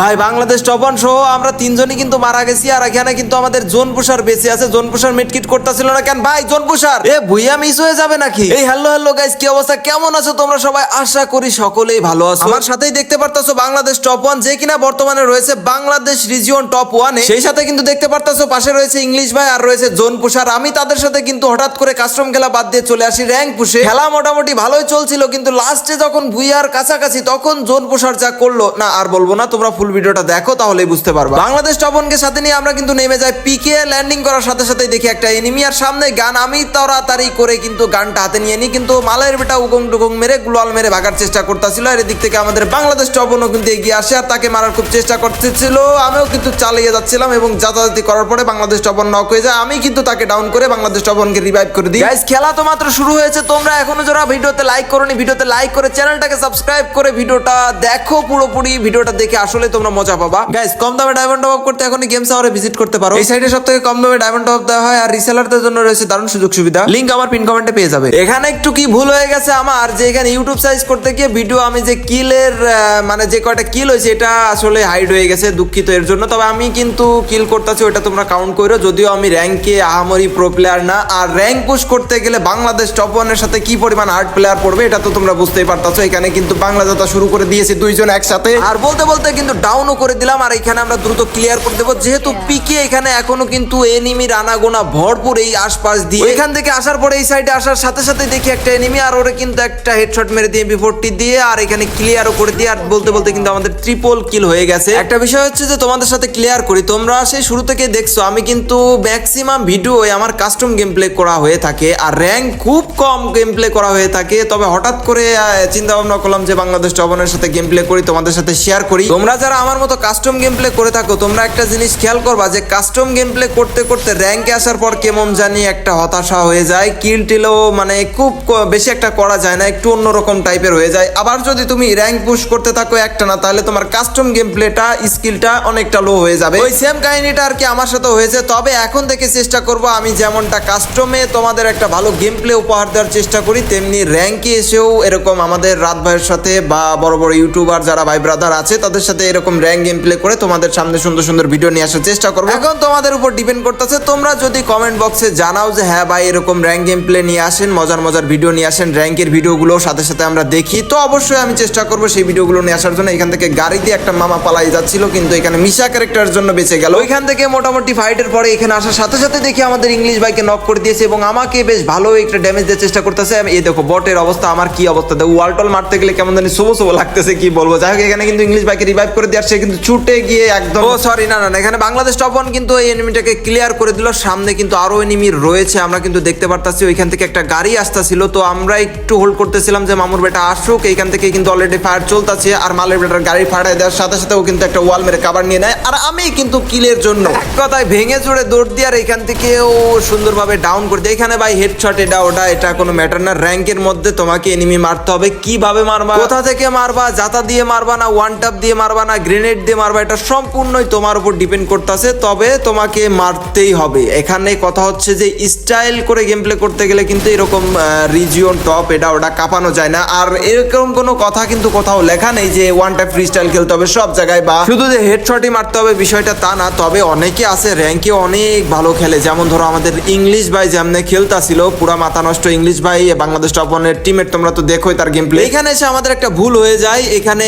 ভাই, বাংলাদেশ টপন সহ আমরা তিনজনই কিন্তু মারা গেছি, আর এখানে কিন্তু আমাদের জোন পুষার বেঁচে আছে। জোন পুষার মিটকিট করতেছিল না কেন? ভাই জোন পুষার এ ভুইয়া মিস হয়ে যাবে নাকি? এই হ্যালো হ্যালো গাইস কি অবস্থা? কেমন আছো তোমরা সবাই? আশা করি সকলেই ভালো আছো। আমার সাথেই দেখতে পারতাছো বাংলাদেশ টপ ওয়ান, যে কিনা বর্তমানে রয়েছে বাংলাদেশ রিজিয়ন টপ ওয়ানে। সেই সাথে কিন্তু দেখতে পারতাছো পাশে রয়েছে ইংলিশ ভাই আর রয়েছে জোন পুষার আমি তাদের সাথে কিন্তু হঠাৎ করে কাস্টম খেলা বাদ দিয়ে চলে আসি র্যাঙ্ক পুষে। খেলা মোটামুটি ভালোই চলছিল, কিন্তু লাস্টে যখন ভুইয়ার কাছাকাছি, তখন জোন পুষার যা করল, না, আর বলব না, তোমরা ফুল ভিডিওটা দেখো, তাহলেই বুঝতে পারবা। বাংলাদেশ টপনকে সাথে নিয়ে আমরা কিন্তু নেমে যাই পিকে ল্যান্ডিং করার সাথে সাথে দেখি একটা এনিমি আর সামনে গান আমি তাড়াতাড়ি করে কিন্তু গানটা হাতে নিয়ে নিই। কিন্তু মালের বেটা উগং টুগং মেরে গ্লোয়াল মেরে ভাগার চেষ্টা করতেছিল। আর এদিক থেকে আমাদের বাংলাদেশ টপনও কিন্তু এগিয়ে আসে। আর তাকে মারার খুব চেষ্টা করতেছিল। আমিও কিন্তু চালিয়ে যাচ্ছিলাম এবং যাতায়াতি করার পরে বাংলাদেশ টপন নক হয়ে যায়। আমি কিন্তু তাকে ডাউন করে বাংলাদেশ টপনকে রিভাইভ করে দিই। গাইস খেলা তো মাত্র শুরু হয়েছে। তোমরা এখনও যারা ভিডিওতে লাইক করোনি, ভিডিওতে লাইক করে চ্যানেলটাকে সাবস্ক্রাইব করে ভিডিওটা দেখো পুরোপুরি। ভিডিওটা দেখে আসলে তোমরা মজা পাবা। গাইস কম দামে ডায়মন্ড টপ করতে এখনই গেমস আওয়ারে ভিজিট করতে পারো। এই সাইডে সব থেকে কম দামে ডায়মন্ড টপ দেওয়া হয় আর রিসেলারদের জন্য রয়েছে দারুণ সুযোগ সুবিধা। লিংক আমার পিন কমেন্টে পেয়ে যাবে। এখানে একটু কি ভুল হয়ে গেছে আমার যে এখানে ইউটিউব সাইজ করতে গিয়ে ভিডিও আমি যে কিলের মানে যে কয়টা কিল হয়েছে এটা আসলে হাইড হয়ে গেছে দুঃখিত এর জন্য। তবে আমি কিন্তু কিল করতেছি ওটা তোমরা কাউন্ট করো যদিও আমি র্যাঙ্কে আহামরি প্রো প্লেয়ার না। আর র্যাঙ্ক পুশ করতে গেলে বাংলাদেশ টপ ওয়ানের সাথে কি পরিমাণ হার্ড প্লেয়ার পড়বে এটা তো তোমরা বুঝতেই পারতাছো। এখানে কিন্তু বাংলা যাত্রা শুরু করে দিয়েছি দুইজন একসাথে। আর বলতে বলতে কিন্তু ডাউনও করে দিলাম আর এখানে আমরা দ্রুত ক্লিয়ার করে দেবো। যেহেতু পিকে এখানে এখনও কিন্তু এনিমির আনাগোনা ভরপুর এই আশপাশ দিয়ে। এখান থেকে আসার পরে এই সাইডে আসার সাথে সাথে দেখি একটা এনিমি আর ওরে কিন্তু একটা হেডশট মেরে দিয়ে বিফোরটি দিয়ে আর এখানে ক্লিয়ারও করে দিয়ে আর বলতে বলতে কিন্তু আমাদের ট্রিপল কিল হয়ে গেছে। একটা বিষয় হচ্ছে যে তোমাদের সাথে ক্লিয়ার করি তোমরা সেই শুরু থেকে দেখছ আমি কিন্তু ম্যাক্সিমাম ভিডিও আমার কাস্টম গেম প্লে করা হয়ে থাকে আর র্যাঙ্ক খুব কম গেম প্লে করা হয়ে থাকে। তবে হঠাৎ করে চিন্তা ভাবনা করলাম যে বাংলাদেশ টবনের সাথে গেম প্লে করি তোমাদের সাথে শেয়ার করি। তোমরা যারা আমার মতো কাস্টম গেম প্লে করে থাকো, তোমরা একটা জিনিস খেয়াল করবা যে কাস্টম গেম প্লে করতে করতে র্যাঙ্কে আসার পর কেমন জানি একটা হতাশা হয়ে যায় কিল টিলও মানে খুব বেশি একটা করা যায় না, একটু অন্যরকম টাইপের হয়ে যায়। আবার যদি তুমি র্যাঙ্ক পুশ করতে থাকো একটা না, তাহলে তোমার কাস্টম গেম প্লেটা স্কিলটা অনেকটা লো হয়ে যাবে। ওই সেম কাহিনীটা আর কি আমার সাথে হয়েছে, তবে এখন থেকে চেষ্টা করব আমি যেমনটা কাস্টমে তোমাদের একটা ভালো গেম প্লে উপহার দেওয়ার চেষ্টা করি, তেমনি র্যাঙ্কে এসেও এরকম আমাদের রাত ভাইয়ের সাথে বা বড় বড় ইউটিউবার যারা ভাই ব্রাদার আছে, তাদের সাথে এরকম র্যাঙ্ক গেম প্লে করে তোমাদের সামনে সুন্দর সুন্দর ভিডিও নিয়ে আসার চেষ্টা করব। এখন তোমাদের উপর ডিপেন্ড করতেছে, তোমরা যদি কমেন্ট বক্সে জানাও যে হ্যাঁ ভাই, এরকম র্যাঙ্ক গেম প্লে নিয়ে আসেন, মজার মজার ভিডিও নিয়ে আসেন র্যাঙ্কের ভিডিওগুলো সাথে সাথে আমরা দেখি। তো অবশ্যই আমি চেষ্টা করব সেই ভিডিওগুলো নিয়ে আসার জন্য। এখান থেকে গাড়ি দিয়ে একটা মামা পালাই যাচ্ছিল, কিন্তু এখানে মিশা ক্যারেক্টারের জন্য বেঁচে গেল। ওইখান থেকে মোটামুটি ফাইটের পরে এখানে আসার সাথে সাথে দেখি আমাদের ইংলিশ বাইকে নক করে দিয়েছে এবং আমাকে বেশ ভালো একটা ড্যামেজ দেওয়ার চেষ্টা করতেছে। এই দেখো বটের অবস্থা, আমার কি অবস্থা? দেখো ওয়ালটল মারতে গেলে কেমন জানি শুভ শুভ লাগতেছে, কি বলব? যাই হোক, এখানে কিন্তু ইংলিশ বাইকে রিভাইভ করে সে কিন্তু ছুটে গিয়ে একদম ও সরি না না এখানে বাংলাদেশ টপ ওয়ান কিন্তু এই এনিমিটাকে ক্লিয়ার করে দিল। সামনে কিন্তু আরও এনিমি রয়েছে আমরা কিন্তু দেখতে পারতাছি ওইখান থেকে একটা গাড়ি আসতেছিল। তো আমরা একটু হোল্ড করতেছিলাম যে মামুর বেটা আসুক এইখান থেকে কিন্তু অলরেডি ফায়ার চলতেছে আর মালের বেটার গাড়ি ফাটায় দেওয়ার সাথে সাথে ও কিন্তু একটা ওয়াল মেরে কাবার নিয়ে নেয়। আর আমি কিন্তু কিলের জন্য এক কথায় ভেঙে চড়ে দৌড় দিয়ে আর এখান থেকে ও সুন্দরভাবে ডাউন করে দেয় এখানে ভাই হেডশট এটা ওটা এটা কোনো ম্যাটার না। র্যাঙ্কের মধ্যে তোমাকে এনিমি মারতে হবে। কীভাবে মারবা? কোথা থেকে মারবা? জাতা দিয়ে মারবা না ওয়ান টাপ দিয়ে মারবা না গ্রেনেড দিয়ে মারবা, এটা সম্পূর্ণই তোমার উপর ডিপেন্ড করতেছে, তবে তোমাকে মারতেই হবে। এখানে কথা হচ্ছে যে, স্টাইল করে গেম প্লে করতে গেলে কিন্তু এরকম রিজিয়ন টপ এটা ওটা কাঁপানো যায় না। আর এরকম কোনো কথা কিন্তু কোথাও লেখা নেই যে ওয়ান টাইপ ফ্রি স্টাইল খেলতে হবে সব জায়গায়, বা শুধু যে হেডশটই মারতে হবে বিষয়টা তা না, তবে অনেকে আছে র্যাঙ্কে অনেক ভালো খেলে। যেমন ধরো, আমাদের ইংলিশ ভাই যেমনে খেলতাছিল, পুরা মাথা নষ্ট ইংলিশ ভাই, বাংলাদেশ টপনের টিমের তোমরা তো দেখোই তার গেম প্লে এখানে এসে আমাদের একটা ভুল হয়ে যায়। এখানে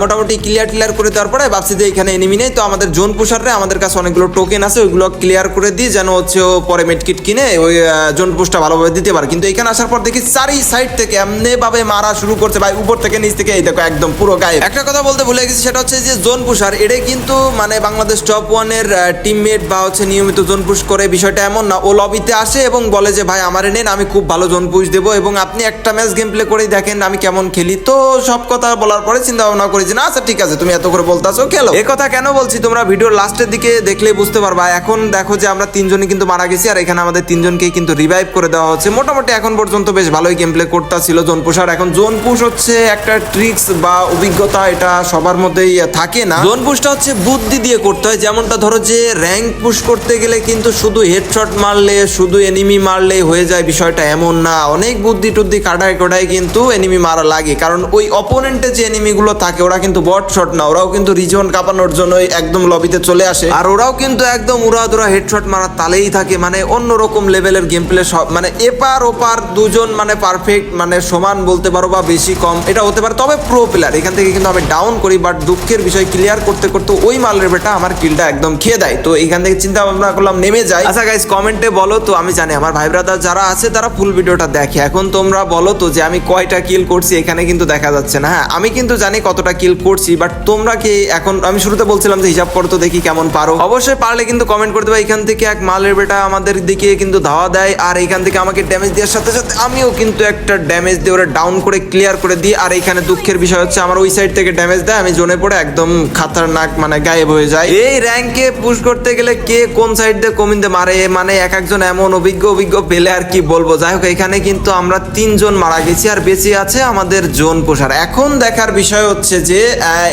মোটামুটি ক্লিয়ার ক্লিয়ার করে দেওয়ার পরে ভাবছি যে এখানে এনিমি নেই। তো আমাদের জোন পুষারে আমাদের কাছে অনেকগুলো টোকেন আছে, ওইগুলো ক্লিয়ার করে দিই যেন হচ্ছে ও পরে মেডকিট কিনে ওই জোন পুষটা ভালোভাবে দিতে পারে। কিন্তু এখানে আসার পর দেখি চারি সাইড থেকে এমনি ভাবে মারা শুরু করছে। ভাই, উপর থেকে নিচ থেকে এই দেখো একদম পুরো গায়ে একটা কথা বলতে ভুলে গেছি, সেটা হচ্ছে যে জোন পুষার এটা কিন্তু মানে বাংলাদেশ টপ ওয়ানের টিমমেট বা হচ্ছে নিয়মিত জোন পুশ করে। বিষয়টা এমন না, ও লবিতে আসে এবং বলে যে, ভাই, আমারে নেন, আমি খুব ভালো জোন পুশ দেবো। এবং আপনি একটা ম্যাচ গেম প্লে করেই দেখেন আমি কেমন খেলি। তো সব কথা বলার পরে চিন্তা ভাবনা করি যে, না আচ্ছা ঠিক আছে, তুমি এত করে বলতাছো? খেলো। এ কথা কেন বলছি? তোমরা ভিডিওর লাস্টের দিকে দেখলে বুঝতে পারবা। এখন দেখো যে আমরা তিনজনই কিন্তু মারা গেছি, আর এখানে আমাদের তিনজনকেই কিন্তু রিভাইভ করে দেওয়া হচ্ছে। মোটামুটি এখন পর্যন্ত বেশ ভালোই গেম প্লে করতেছিল জোন পুশ আর এখন জোন পুশ হচ্ছে একটা ট্রিক্স বা অভিজ্ঞতা, এটা সবার মধ্যেই থাকে না। জোন পুশটা হচ্ছে বুদ্ধি দিয়ে করতে হয়। যেমনটা ধরো যে র্যাঙ্ক পুশ করতে গেলে কিন্তু শুধু হেডশট মারলে, শুধু এনিমি মারলে হয়ে যায় বিষয়টা এমন না। অনেক বুদ্ধি টুদ্ধি কাটায় কাটায় কিন্তু এনিমি মারা লাগে। কারণ ওই অপোনেন্টে যে এনিমিগুলো থাকে, ওরা কিন্তু বট শট না। ওরা ওরাও কিন্তু রিজন কাঁপানোর জন্যই একদম লবিতে চলে আসে। আর ওরাও কিন্তু একদম উড়াদুরা হেডশট মারার তালেই থাকে মানে অন্যরকম লেভেলের গেম প্লে সব মানে এপার ওপার দুজন মানে পারফেক্ট মানে সমান বলতে পারো বা বেশি কম, এটা হতে পারে। তবে প্রো প্লেয়ার এখান থেকে কিন্তু আমি ডাউন করি বাট দুঃখের বিষয় ক্লিয়ার করতে করতে ওই মাল রেবেটা আমার কিলটা একদম খেয়ে দেয়। তো এখান থেকে চিন্তা ভাবনা করলাম নেমে যায় আচ্ছা গাইস কমেন্টে বলো তো, আমি জানি আমার ভাই ব্রাদার যারা আছে, তারা ফুল ভিডিওটা দেখে। এখন তোমরা বলো তো যে আমি কয়টা কিল করছি, এখানে কিন্তু দেখা যাচ্ছে না। হ্যাঁ আমি কিন্তু জানি কতটা কিল করছি বাট তোমরা কি এখন, আমি শুরুতে বলছিলাম যে হিসাব করো তো দেখি কেমন পারো। অবশ্যই পারলে কিন্তু কমেন্ট করে দেবে, এখান থেকে এক মালের বেটা আমাদের দিকে কিন্তু ধাওয়া দেয়, আর এখান থেকে আমাকে ড্যামেজ দেওয়ার সাথে সাথে আমিও কিন্তু একটা ড্যামেজ দিয়ে ওরা ডাউন করে ক্লিয়ার করে দিই, আর এখানে দুঃখের বিষয় হচ্ছে আমার ওই সাইড থেকে ড্যামেজ দেয়, আমি জোনে পড়ে একদম খাতারনাক মানে গায়েব হয়ে যায় এই র্যাঙ্কে পুশ করতে গেলে কে কোন সাইড দিয়ে কমিনতে মারে মানে এক একজন এমন অভিজ্ঞ অভিজ্ঞ পেলে আর কি বলব। যাই হোক, এখানে কিন্তু আমরা তিনজন মারা গেছি, আর বেঁচে আছে আমাদের জোন পোষার। এখন দেখার বিষয় হচ্ছে যে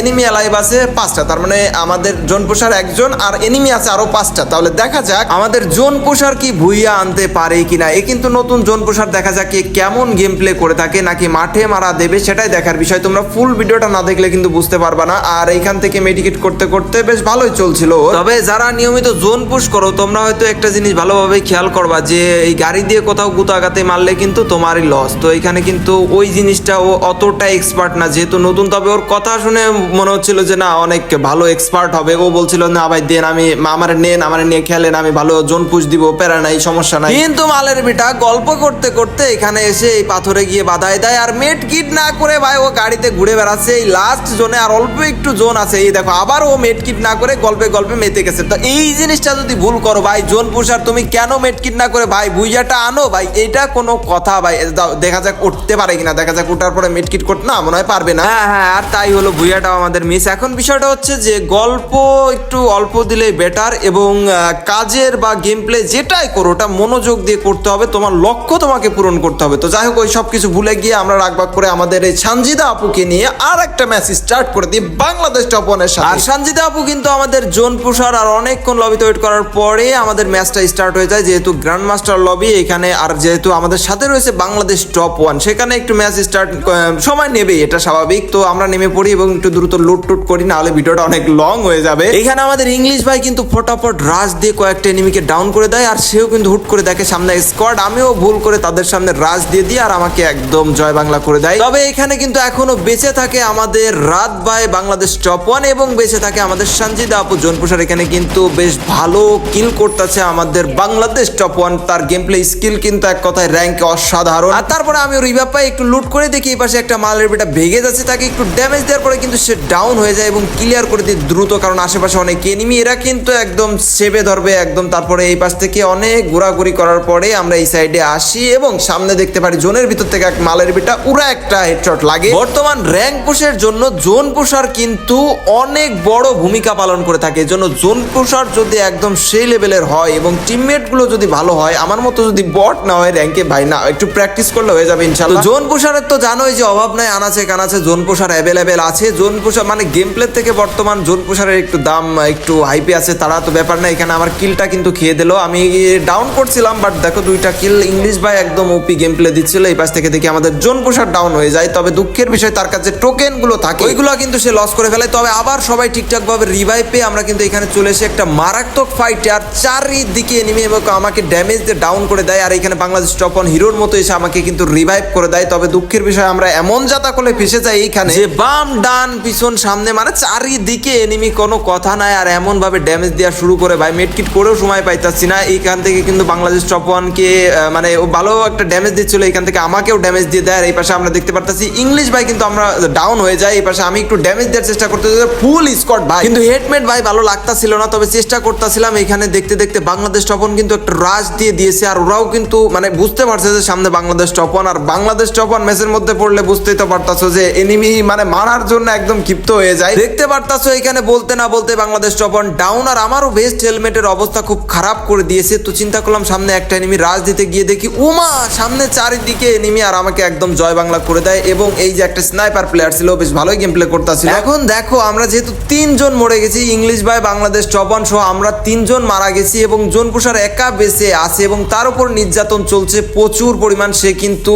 এনিমি অ্যালাইভ আছে, পাঁচটা। তার মানে আমাদের জোন পোষার একজন আর এনিমি আছে আরও পাঁচটা। তাহলে দেখা যাক আমাদের জোন পোষার কি ভুইয়া আনতে পারে কিনা। এ কিন্তু নতুন জোন পোষার দেখা যাক কেমন গেম প্লে করে থাকে, নাকি মাঠে মারা দেবে সেটাই দেখার বিষয়। তোমরা ফুল ভিডিওটা না দেখলে কিন্তু বুঝতে পারবা না। আর এইখান থেকে মেডিকেট করতে করতে বেশ ভালোই চলছিল। তবে যারা নিয়মিত জোন পুশ করো, তোমরা হয়তো একটা জিনিস ভালোভাবে খেয়াল করবা যে, এই গাড়ি দিয়ে কোথাও গুতাগাতে মারলে কিন্তু তোমারই লস তো এখানে কিন্তু ওই জিনিসটা ও অতটা এক্সপার্ট না। যেহেতু নতুন, তবে ওর কথা শুনে মনে হচ্ছিল যে না অনেক ভালো এক্সপার্ট হবে। ও বলছিল না ভাই দেন আমি আমার নেন আমার নিয়ে খেলেন আমি ভালো জোন পুশ দিব প্যারা নাই সমস্যা নাই। কিন্তু মালের বিটা গল্প করতে করতে এখানে এসে এই পাথরে গিয়ে বাধাই দেয় আর মেট কিট না করে ভাই ও গাড়িতে ঘুরে বেড়াচ্ছে। এই লাস্ট জোনে আর অল্প একটু জোন আছে। এই দেখো আবার ও মেট কিট না করে গল্পে গল্পে মেতে গেছে। তো এই জিনিসটা যদি ভুল করো ভাই জোন পুষার তুমি কেন মেট কিট না করে ভাই বুইয়াটা আনো? ভাই এটা কোনো কথা ভাই দেখা যাক উঠতে পারে কিনা। দেখা যাক ওঠার পরে মেট কিট করতে না মনে হয় পারবে না। হ্যাঁ হ্যাঁ আর তাই হলো ভুইয়াটাও আমাদের মিস এখন বিষয়টা হচ্ছে যে গল্প একটু অল্প দিলে বেটার এবং কাজের বা গেম প্লে যেটাই করো, ওটা মনোযোগ দিয়ে করতে হবে, তোমার লক্ষ্য তোমাকে পূরণ করতে হবে। তো যাই হোক, ওই সব কিছু ভুলে গিয়ে আমরা রাগবাগ করে আমাদের এই সানজিদা আপুকে নিয়ে আর একটা ম্যাচ স্টার্ট করে দিই বাংলাদেশ টপ ওয়ানের সাথে। আর সানজিদা আপু কিন্তু আমাদের জোন পুষার আর অনেকক্ষণ লবিতে ওয়েট করার পরে আমাদের ম্যাচটা স্টার্ট হয়ে যায়, যেহেতু গ্র্যান্ড মাস্টার লবি এখানে আর যেহেতু আমাদের সাথে রয়েছে বাংলাদেশ টপ ওয়ান সেখানে একটু ম্যাচ স্টার্ট সময় নেবে এটা স্বাভাবিক। তো আমরা নেমে পড়ি এবং একটু দ্রুত লুট টুট করি, নাহলে ভিডিওটা অনেক লং হয়ে যাবে। এখানে আমাদের ইংলিশ ভাই কিন্তু ফটাফট রাশ দিয়ে কয়েকটা এনিমিকে ডাউন করে দেয়, আর সেও কিন্তু হুট করে দেখে সামনে স্কোয়াড আমিও ভুল করে তাদের সামনে রাশ দিয়ে দিই, আর আমাকে একদম জয় বাংলা করে দেয়। তবে এখানে কিন্তু এখনও বেঁচে থাকে আমাদের রাত ভাই, বাংলাদেশ টপ ওয়ান এবং বেঁচে থাকে আমাদের সঞ্জিদা আপু। জোনপুষার এখানে কিন্তু বেশ ভালো কিল করতেছে আমাদের বাংলাদেশ টপ ওয়ান তার গেম প্লে স্কিল কিন্তু এক কথায় র্যাঙ্ক অসাধারণ। আর তারপরে আমি রিভাব একটু লুট করে দেখি, এই পাশে একটা মালের বেটা ভেঙে যাচ্ছে, তাকে একটু ড্যামেজ দেওয়ার পরে কিন্তু সে ডাউন হয়ে যায় এবং ক্লিয়ার করে দিই দ্রুত, কারণ আশেপাশে অনেক এনিমি এরা কিন্তু একদম সেবে ধরবে, একদম তারপরে এই পাশ থেকে অনেক ঘোরাঘুরি করার পরে আমরা এই সাইডে আসি এবং সামনে দেখতে পারি জোনের ভিতর থেকে এক মালের বিটা উড়া একটা হেডশট লাগে। বর্তমান র্যাঙ্ক পুশের জন্য জোন পুষার কিন্তু অনেক বড় ভূমিকা পালন করে থাকে। এজন্য জোন পুষার যদি একদম সেই লেভেলের হয় এবং টিমমেটগুলো যদি ভালো হয়, আমার মতো যদি বট না হয় র্যাঙ্কে ভাই, না, একটু প্র্যাকটিস করলে হয়ে যাবে ইনশাল্লাহ জোন পুষারের তো জানোই যে অভাব নাই, আনাচে কানাচে জোন পুষার অ্যাভেলেবেল আছে। জোন পুষার মানে গেম প্লে থেকে বর্তমান জোন পুষারের একটু দাম, একটু হাইপে আছে, তারা তো ব্যাপার না, এখানে আমার কিলটা কিন্তু খেয়ে দিলো। আমি ডাউন করছিলাম বাট দেখো দুইটা কিল ইংলিশ ভাই একদম ওপি গেম প্লে দিচ্ছিল, এই পাশ থেকে দেখি আমাদের জোন পুষার ডাউন হয়ে যায়। তবে দুঃখের বিষয়, তার কাছে টোকেনগুলো থাকে। ওইগুলো কিন্তু সে লস করে ফেলে। তবে আবার সবাই ঠিকঠাক ভাবে রিভাইভ পেয়ে আমরা কিন্তু এখানে চলে এসে একটা মারাত্মক ফাইটে আর চারিদিকে নেমে এবং আমাকে ড্যামেজ দিয়ে ডাউন করে দেয়, আর এখানে বাংলাদেশ টপ অন হিরোর মতো এসে আমাকে কিন্তু রিভাইভ করে দেয়। তবে দুঃখের বিষয়, আমরা এমন যাতা করলে ফেসে যাই এইখানে। যে বাম ডান পিছন সামনে মানে চারিদিকে এনিমি কোনো কথা নাই, আর এমন ভাবে ড্যামেজ দেওয়া শুরু করে ভাই। মেডকিট করেও সময় পাইতাছি না। এইখান থেকে কিন্তু বাংলাদেশ টপ ওয়ানকে মানে ভালো একটা ড্যামেজ দিচ্ছিল এখান থেকে আমাকেও ড্যামেজ দিয়ে দেয়। আর এই পাশে আমরা দেখতে পারতাছি ইংলিশ ভাই কিন্তু আমরা ডাউন হয়ে যাই। এই পাশে আমি একটু ড্যামেজ দেওয়ার চেষ্টা করতে ফুল স্কট ভাই। কিন্তু হেডমেট ভাই ভালো লাগতাছিল না, তবে চেষ্টা করতেছিলাম এখানে দেখতে দেখতে বাংলাদেশ টপন কিন্তু একটা রাশ দিয়ে দিয়েছে। আর ওরাও কিন্তু মানে বুঝতে পারছে যে সামনে বাংলাদেশ টপন আর বাংলাদেশ টপন ম্যাচের মধ্যে পড়লে বুঝতেই তো পারতাছো যে এনিমি মানে মারার জন্য একদম ক্ষিপ্ত হয়ে যায়। দেখতে পারতাছো এখানে বলতে না বলতে বাংলাদেশ টপন ডাউন আর আমারও বেস্ট হেলমেটের অবস্থা খুব খারাপ করে দিয়েছে। তো চিন্তা করলাম সামনে একটা এনিমি রাজ দিতে গিয়ে দেখি উমা সামনে চারিদিকে এনিমি আর আমাকে একদম জয় বাংলা করে দেয়। এবং এই যে একটা স্নাইপার প্লেয়ার ছিল বেশ ভালোই গেম প্লে করতেছিল। এখন দেখো আমরা যেহেতু তিনজন মরে গেছি ইংলিশ ভাই বাংলাদেশ টপন সহ আমরা তিনজন মারা গেছি এবং জোন জোনপুষার একা বেঁচে আছে এবং তার উপর নির্যাতন চলছে প্রচুর পরিমাণ। সে কিন্তু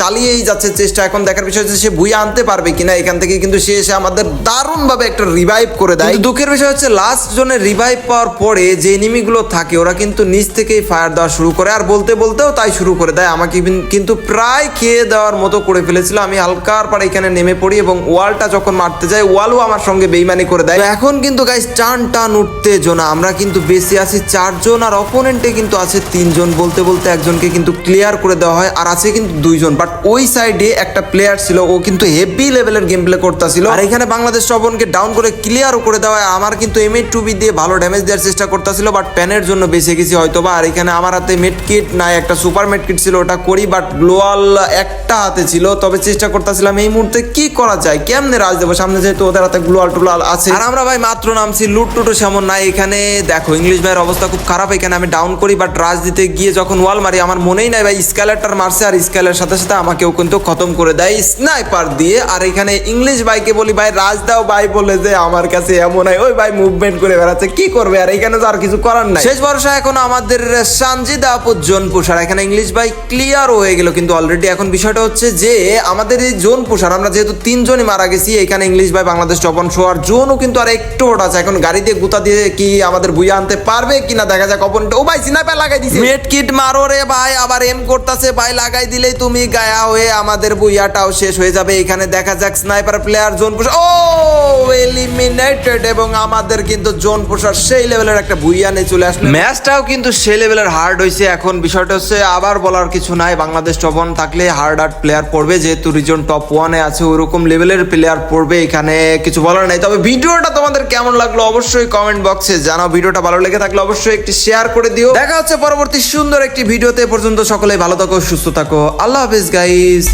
চালিয়েই যাচ্ছে চেষ্টা এখন দেখার বিষয় হচ্ছে সে ভুইয়া আনতে পারবে কিনা এখান থেকে কিন্তু সে এসে আমাদের দারুণ ভাবে একটা রিভাইভ করে দেয়। দুঃখের বিষয় হচ্ছে লাস্ট জনে রিভাইভ পাওয়ার পরে যে এনিমিগুলো থাকে, ওরা কিন্তু নিচ থেকেই ফায়ার দেওয়া শুরু করে। আর বলতে বলতেও তাই শুরু করে দেয়। আমাকে কিন্তু প্রায় খেয়ে দেওয়ার মতো করে ফেলেছিল। আমি হালকার পরে এখানে নেমে পড়ি এবং ওয়ালটা যখন মারতে যাই, ওয়ালও আমার সঙ্গে বেইমানি করে দেয়। এখন কিন্তু গাইস টান টান উঠতে জোনা। আমরা কিন্তু বেশি আছি চারজন আর অপোনেন্টে কিন্তু আছে তিনজন। বলতে বলতে একজনকে কিন্তু ক্লিয়ার করে দেওয়া হয় আর আছে কিন্তু দুইজন। বাট ওই সাইডে একটা প্লেয়ার ছিল, ও কিন্তু হেভি লেভেলের গেম প্লে করতেছিল। আর এখানে বাংলাদেশ শ্রবণকে ডাউন করে ক্লিয়ারও করে দেওয়া আমার কিন্তু এম এইট টুবি দিয়ে ভালো ড্যামেজ দেওয়ার চেষ্টা করতেছিল বাট প্যানের জন্য বেঁচে গেছি হয়তো বা আর এখানে আমার হাতে মেড কিট না একটা সুপার মেড কিট ছিল, ওটা করি বাট গ্লোয়াল একটা হাতে ছিল। তবে চেষ্টা করতেছিলাম এই মুহূর্তে কি করা যায়, কেমনে রাজ দেবো? সামনে যেহেতু ওদের হাতে গ্লোয়াল টুলাল আছে। আর আমরা ভাই মাত্র নামছি, লুট টুটু সেমন নাই। এখানে দেখো ইংলিশ ভাইয়ের অবস্থা খুব খারাপ, এখানে আমি ডাউন করি বাট রাজ দিতে গিয়ে যখন ওয়াল মারি, আমার মনেই নাই ভাই স্ক্যালারটার মারছে, আর স্ক্যালের সাথে সাথে আমাকেও কিন্তু খতম করে দেয় স্নাইপার দিয়ে। আর এখানে ইংলিশ ভাইকে বলি, ভাই, রাজ দাও ভাই বলে যে আমার কাছে এমন হয়। ওই ভাই মুভমেন্ট করে বেড়াচ্ছে কি করবে? আর এখানে তো আর কিছু করার নাই। শেষ ভরসা এখন আমাদের সানজিদা আপু জোন পুষার এখানে ইংলিশ ভাই ক্লিয়ার হয়ে গেল কিন্তু অলরেডি এখন বিষয়টা হচ্ছে যে আমাদের এই জোন পুষার আমরা যেহেতু তিনজনই মারা গেছি এখানে ইংলিশ ভাই বাংলাদেশ টপন শো আর জোনও কিন্তু আর একটু ওটা আছে। এখন গাড়ি দিয়ে গুতা দিয়ে কি আমাদের বুইয়া আনতে পারবে কিনা দেখা যাক। অপনটা ও ভাই সিনাপা লাগাই দিছে। মেট কিট মারো রে ভাই আবার এম করতেছে। ভাই লাগাই দিলেই তুমি গায়া হয়ে আমাদের বুইয়াটাও শেষ হয়ে যাবে। এখানে দেখা যাক স্নাইপার প্লেয়ার জোন পুষার ও! এলিমিনেটেড এবং আমাদের কিন্তু জোন পুষার সেই লেভেলের একটা বুইয়া নিয়ে চলে আসলো। ম্যাচটাও কিন্তু সেই লেভেলের হার্ড হয়েছে এখন বিষয়টা হচ্ছে, আবার বলার কিছু নাই। বাংলাদেশ টপ ওয়ান থাকলে হার্ড হার্ড প্লেয়ার পড়বে। যেহেতু রিজন টপ ওয়ানে আছে, ওরকম লেভেলের প্লেয়ার পড়বে এখানে কিছু বলার নাই। তবে ভিডিওটা তোমাদের কেমন লাগল অবশ্যই কমেন্ট বক্সে জানাও। ভিডিওটা ভালো লেগে থাকলে অবশ্যই একটি শেয়ার করে দিও। দেখা হচ্ছে পরবর্তী সুন্দর একটি ভিডিওতে। পর্যন্ত সকলেই ভালো থাকো, সুস্থ থাকো। আল্লাহ হাফিজ গাইস